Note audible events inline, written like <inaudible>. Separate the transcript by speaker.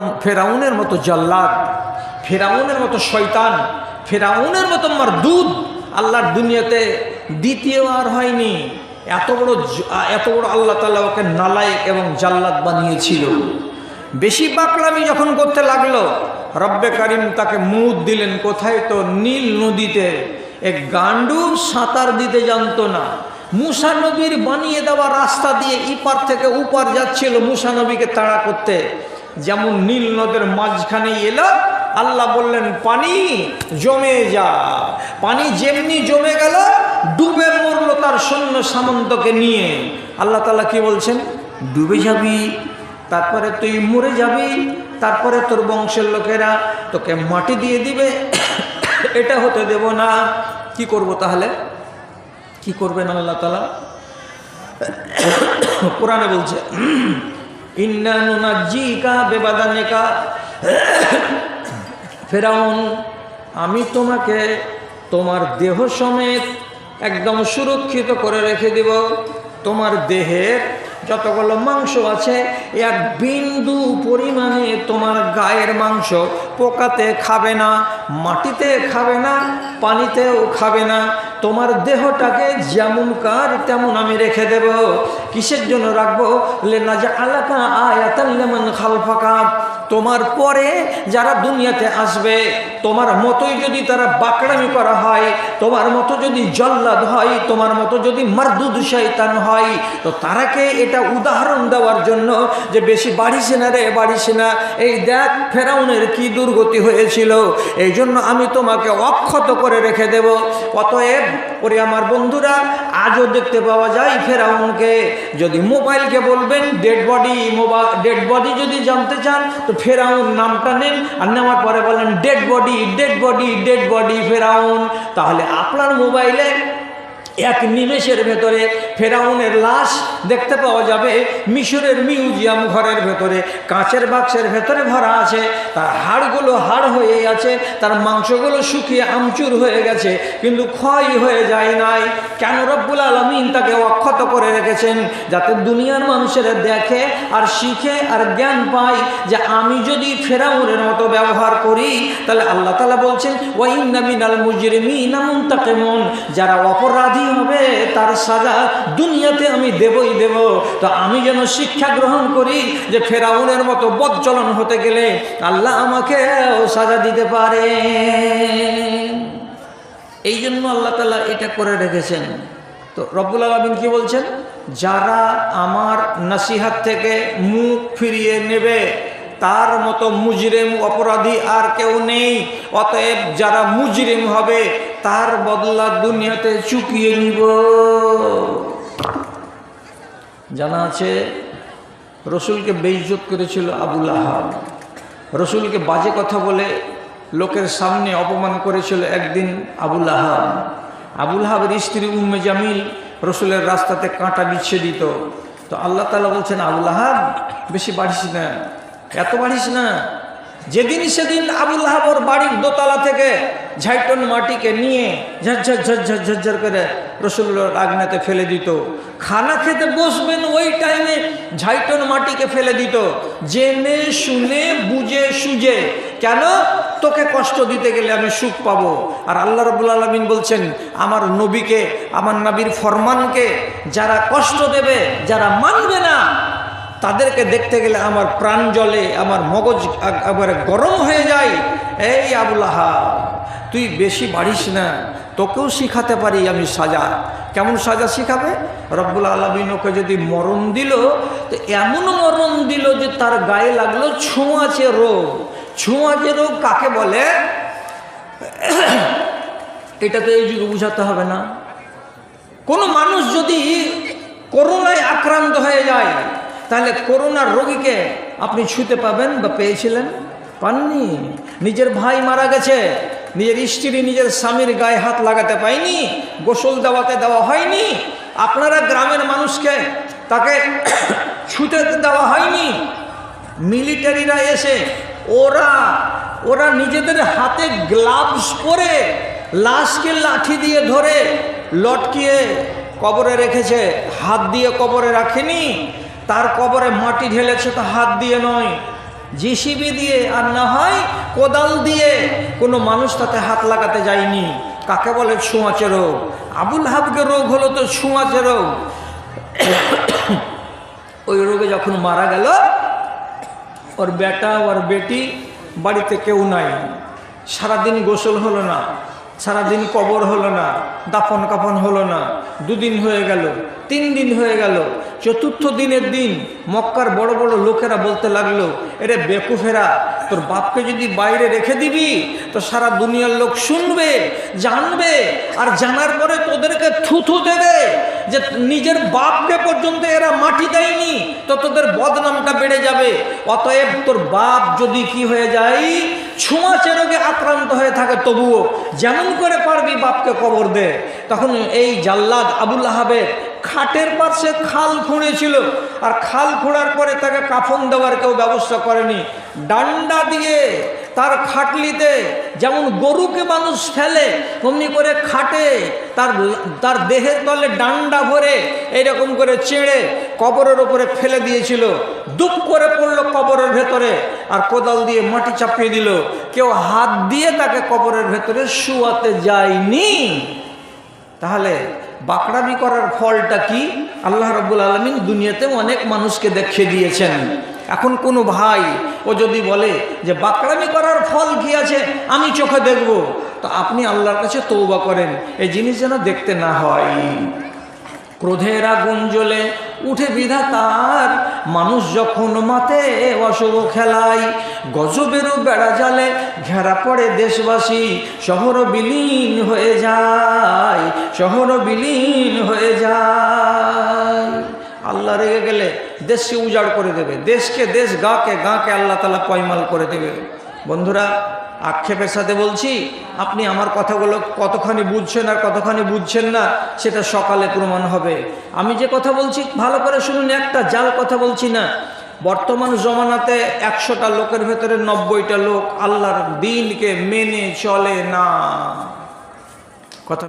Speaker 1: ফেরাউনের মতো জল্লাদ, ফেরাউনের মতো শয়তান, ফেরাউনের মতো মার দুধ আল্লাহর দুনিয়াতে দ্বিতীয় আর হয়নি। এত বড় এত বড় আল্লাহ তালা ওকে নালায়েক এবং জাল্লাদ বানিয়েছিল। বেশি বাকলামি যখন করতে লাগল, রব্বে কারিম তাকে মুদ দিলেন, কোথায় তো নীল নদীতে? এক গান্ডু সাঁতার দিতে জানতো না। মুসা নবীর বানিয়ে দেওয়া রাস্তা দিয়ে ইপার থেকে উপার যাচ্ছিল মুসা নবীকে তাড়া করতে। যেমন নীল নদের মাঝখানে এলো, আল্লাহ বললেন, পানি জমে যা। পানি যেমনি জমে গেল, ডুবে মরলো তার সৈন্য সামন্তকে নিয়ে। আল্লাহ তালা কি বলছেন? ডুবে যাবি, তারপরে তুই মরে যাবি, তারপরে তোর বংশের লোকেরা তোকে মাটি দিয়ে দিবে। এটা হতে দেব না। কি করব তাহলে? কি করবেন আল্লাহ তালা <coughs> কোরআনে বলছে ইন্নানুনাজিকা বেবাদানিকা। ফেরাউন, আমি তোমাকে তোমার দেহ সমেত একদম সুরক্ষিত করে রেখে দিব। তোমার দেহের যতগুলো মাংস আছে, এক বিন্দু পরিমাণে তোমার গায়ের মাংস পোকাতে খাবে না, মাটিতে খাবে না, পানিতেও খাবে না। তোমার দেহটাকে যেমন কার তেমন আমি রেখে দেব। কিসের জন্য রাখব? লেনা যে আলাকা আয়াতাল্লেমন খালফাকা। তোমার পরে যারা দুনিয়াতে আসবে, তোমার মতোই যদি তারা বাকড়ামি করা হয়, তোমার মতো যদি জল্লাদ হয়, তোমার মতো যদি মারদুদ শৈতান হয়, তো তারাকে এটা উদাহরণ দেওয়ার জন্য যে বেশি বাড়িছে না রে বাড়িছে না। এই দেখ, ফেরাউনের কি দুর্গতি হয়েছিল। এই জন্য আমি তোমাকে অক্ষত করে রেখে দেব। অতএব ওরে আমার বন্ধুরা, আজও দেখতে পাওয়া যায় ফেরাউনকে। যদি মোবাইলকে বলবেন dead body mobile dead body যদি জানতে চান, তো ফেরাউন নামটা নেন আর নেওয়ার পরে বলেন dead body dead body dead body ফেরাউন। তাহলে আপনার মোবাইলে এক নিমেষের ভেতরে ফেরাউনের লাশ দেখতে পাওয়া যাবে, মিশরের মিউজিয়াম ঘরের ভেতরে, কাঁচের বাক্সের ভেতরে ভরা আছে, তার হাড়গুলো হাড় হয়ে আছে, তার মাংসগুলো শুকিয়ে আমচুর হয়ে গেছে, কিন্তু ক্ষয় হয়ে যায় নাই। কেন রব্বুল আলমিন তাকে অক্ষত করে রেখেছেন? যাতে দুনিয়ার মানুষেরা দেখে আর শিখে আর জ্ঞান পায় যে আমি যদি ফেরাউনের মতো ব্যবহার করি, তাহলে আল্লাহ তালা বলছেন, ওয়াইন্না মিনাল মুজরিমিন মুনতাকিমুন যারা অপরাধী হবে, তার সাজা দুনিয়াতে আমি দেবই দেব। তো আমি যেন শিক্ষা গ্রহণ করি যে ফেরাউনের মতো বদচলন হতে গেলে আল্লাহ আমাকে সাজা দিতে পারে। এই জন্য আল্লাহ তালা এটা করে রেখেছেন। তো রব্বুল আলমিন কি বলছেন? যারা আমার নাসিহাত থেকে মুখ ফিরিয়ে নেবে তার মতো মুজরিম অপরাধী আর কেউ নেই। অতএব যারা মুজরিম হবে, তার বদলা দুনিয়াতে চুকিয়ে নিব। জানা আছে, রসুলকে বেইজ্জত করেছিল আবুল আহাব। রসুলকে বাজে কথা বলে লোকের সামনে অপমান করেছিল একদিন আবুল আহাব। আবুল আহাবের স্ত্রী উম্মে জামিল রসুলের রাস্তাতে কাঁটা বিচ্ছে দিত তো আল্লাহ তালা বলছেন, আবুল আহাব, বেশি বাড়িস না। এত বাড়িস না। যেদিন সেদিন আবুল আহাব ওর বাড়ির দোতলা থেকে ঝাইটন মাটিকে নিয়ে ঝরঝর ঝরঝর ঝরঝর করে রসুল্লোর আগ্নাতে ফেলে দিত। খানা খেতে বসবেন ওই টাইমে ঝাইটন মাটিকে ফেলে দিত। জেনে শুনে, বুঝে সুঝে। কেন? তোকে কষ্ট দিতে গেলে আমি সুখ পাবো। আর আল্লাহ রবুল আলমিন বলছেন, আমার নবীকে, আমার নবীর ফরমানকে যারা কষ্ট দেবে, যারা মানবে না তাদেরকে দেখতে গেলে আমার প্রাণ জলে আমার মগজ একবারে গরম হয়ে যায়। এই আবুলাহা তুই বেশি বাড়িস না, তোকেও শিখাতে পারি আমি সাজা। কেমন সাজা শিখাবে? রব্বুল আলমিন ওকে যদি মরণ দিল, তো এমন মরণ দিল যে তার গায়ে লাগল ছোঁয়াচে রোগ। ছোঁয়াচে রোগ কাকে বলে? এটা তো এই যুগে বুঝাতে হবে না। কোনো মানুষ যদি যায় তাহলে করোনার রোগীকে আপনি ছুতে পাবেন বা পেয়েছিলেন? পাননি। নিজের ভাই মারা গেছে। নিজের স্ত্রী, নিজের স্বামীর গায়ে হাত লাগাতে পায়নি। গোসল দেওয়াতে দেওয়া হয়নি। আপনারা গ্রামের মানুষকে তাকে <coughs> ছুতে দেওয়া হয়নি। মিলিটারিরা এসে ওরা ওরা নিজেদের হাতে গ্লাভস পরে লাশকে লাঠি দিয়ে ধরে লটকিয়ে কবরে রেখেছে। হাত দিয়ে কবরে রাখেনি। তার কবরে মাটি ঢেলেছে তো হাত দিয়ে নয়। জিসিবি দিয়ে, আর না হয় কোদাল দিয়ে। কোনো মানুষ তাতে হাত লাগাতে যায়নি। কাকে বলে ছোঁয়াচে রোগ? আবুল হাবকে রোগ হলো তো ছোঁয়াচে রোগ। ওই রোগে যখন মারা গেল, ওর বেটা, ওর বেটি, বাড়িতে কেউ নাই। সারাদিন গোসল হলো না। সারাদিন কবর হলো না, দাফন কাফন হলো না, দুদিন হয়ে গেল, তিন দিন হয়ে গেল, চতুর্থ দিনের দিন মক্কার বড় বড় লোকেরা বলতে লাগল, এরে বেকুফেরা তোর বাপকে যদি বাইরে রেখে দিবি, তো সারা দুনিয়ার লোক শুনবে, জানবে, আর জানার পরে তোদেরকে থুথু দেবে যে নিজের বাপকে পর্যন্ত এরা মাটি দেয়নি, তো তোদের বদনামটা বেড়ে যাবে। অতএব তোর বাপ যদি কি হয়ে যায়, ছোঁয়াচে রোগে আক্রান্ত হয়ে থাকে, তবুও যেমন করে পারবি বাপকে কবর দে। তখন এই জাল্লাদ আবুল আহাবের খাটের পাশে খাল খুঁড়েছিল। আর খাল খোঁড়ার পরে তাকে কাফন দেওয়ার কেউ ব্যবস্থা করেনি। ডান্ডা দিয়ে তার খাটলিতে যেমন গরুকে মানুষ ফেলে অমনি করে খাটে তার তার দেহের তলে ডান্ডা ভরে এইরকম করে চেড়ে কবরের ওপরে ফেলে দিয়েছিল। দুপ করে পড়ল কবরের ভেতরে আর কোদাল দিয়ে মাটি চাপিয়ে দিল। কেউ হাত দিয়ে তাকে কবরের ভেতরে শুয়াতে যায়নি। তাহলে বাকড়ামি করার ফলটা কি? আল্লাহ রব্বুল আলমিন দুনিয়াতে অনেক মানুষকে দেখিয়ে দিয়েছেন। এখন কোনো ভাই, ও যদি বলে যে বাকড়ামি করার ফল কি আছে, আমি চোখে দেখব। তো আপনি আল্লাহর কাছে তৌবা করেন, এই জিনিস যেন দেখতে না হয়। ক্রোধের আগুন জ্বলে উঠে বিধাতার মানুষ যখন মাতে অশুভ খেলায়, গজবেরও বেড়া জালে ঘেরা পড়ে দেশবাসী। শহর বিলীন হয়ে যায়, শহর বিলীন হয়ে যায়। আল্লাহ রেগে গেলে দেশকে উজাড় করে দেবে, দেশকে, দেশ গাকে গাকে আল্লাহ তালা পয়মাল করে দেবে। বন্ধুরা আক্ষেপের সাথে বলছি, আপনি আমার কথাগুলো কতখানি বুঝছেন আর কতখানি বুঝছেন না, সেটা সকালে প্রমাণ হবে। আমি যে কথা বলছি, ভালো করে শুনুন, একটা জাল কথা বলছি না। বর্তমান জমানাতে একশোটা লোকের ভেতরে নব্বইটা লোক আল্লাহর দিনকে মেনে চলে না।